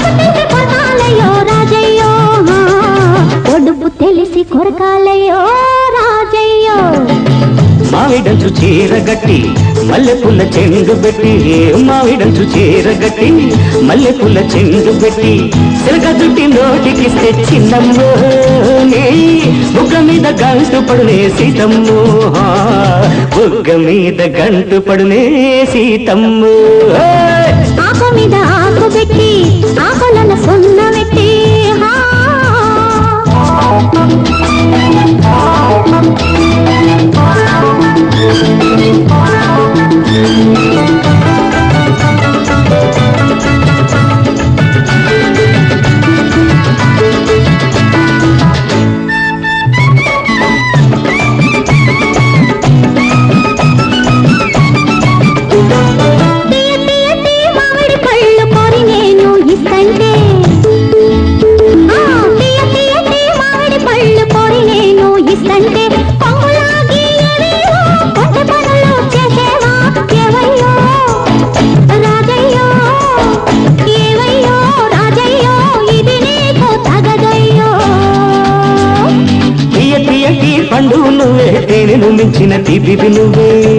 తెలిసి కొరకాలయ్యో రాజయ్యో ఒడుపు తెలిసి కొరకాలయ్యో రాజయ్యో. మావిడంచు చీరగట్టి మల్లెపూల చెండు పెట్టి మావిడంచు చీరగట్టి మల్లెపూల చెండు పెట్టి సిరగ దుట్టి నోటికి చిన్నమ్మో బుగ్గ మీద గంటు పడునే సీతమ్మో. బుగ్గ మీద గంటు పడునే సీతమ్మో. ఆకు మీద ఆకు పెట్టి ఆకులను సున్న పెట్టి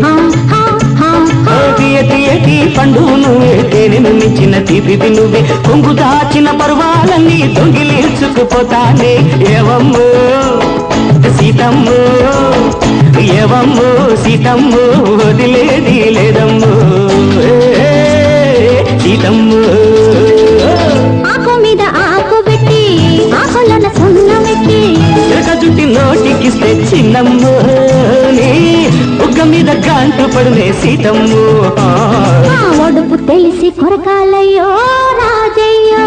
హా, హా. ఓ తీయ తీయటి పండు నువ్వే. తేనెను మించిన తీపిది నువ్వే. కొంగు దాచిన పర్వాలన్నీ దొంగిలించుకుపోతానే ఏవమ్మో సీతమ్మో ఏవమ్మో సీతమ్మో వదిలేది లేదమ్మో. సీతమ్మో. ఆకు గంటు పడునే సీతమ్మో. ఆ ఒడుపు తెలిసి కొరకాలయ్యో రాజయ్యో.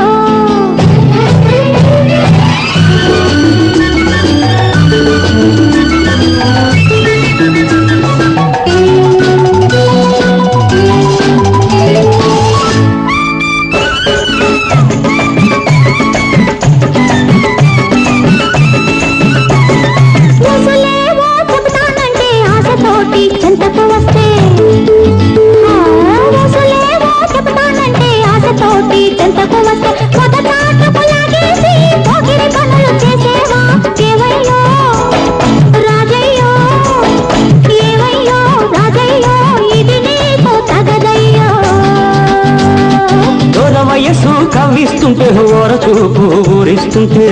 దూర కవ్విస్తుంటే ఓర చూపు ఊరిస్తుంటే.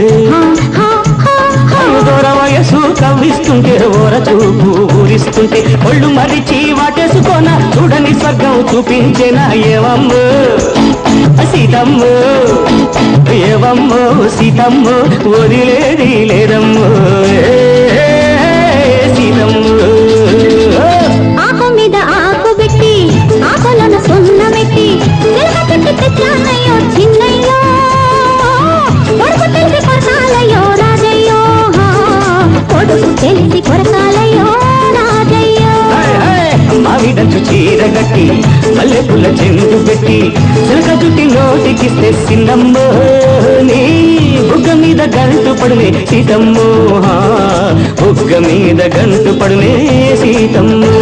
హా, దూర వయస్సు కవ్విస్తుంటే ఓర చూపు ఊరిస్తుంటే. ఒళ్ళు మరిచి వాటేసుకోన చూడని స్వర్గం చూపించేనా ఏవమ్మో సీతమ్మో ఏవమ్మో సీతమ్మో వదిలేది లేదమ్మో. మావిడంచు చీర గట్టి మల్లె పుల్ల చెండు పెట్టి చిలక చుట్టి నోటికిస్తే సిన్నమ్మో నీ బుగ్గ మీద గంటు పడునే సీతమ్మో బుగ్గ మీద గంటు పడునే సీతమ్మో.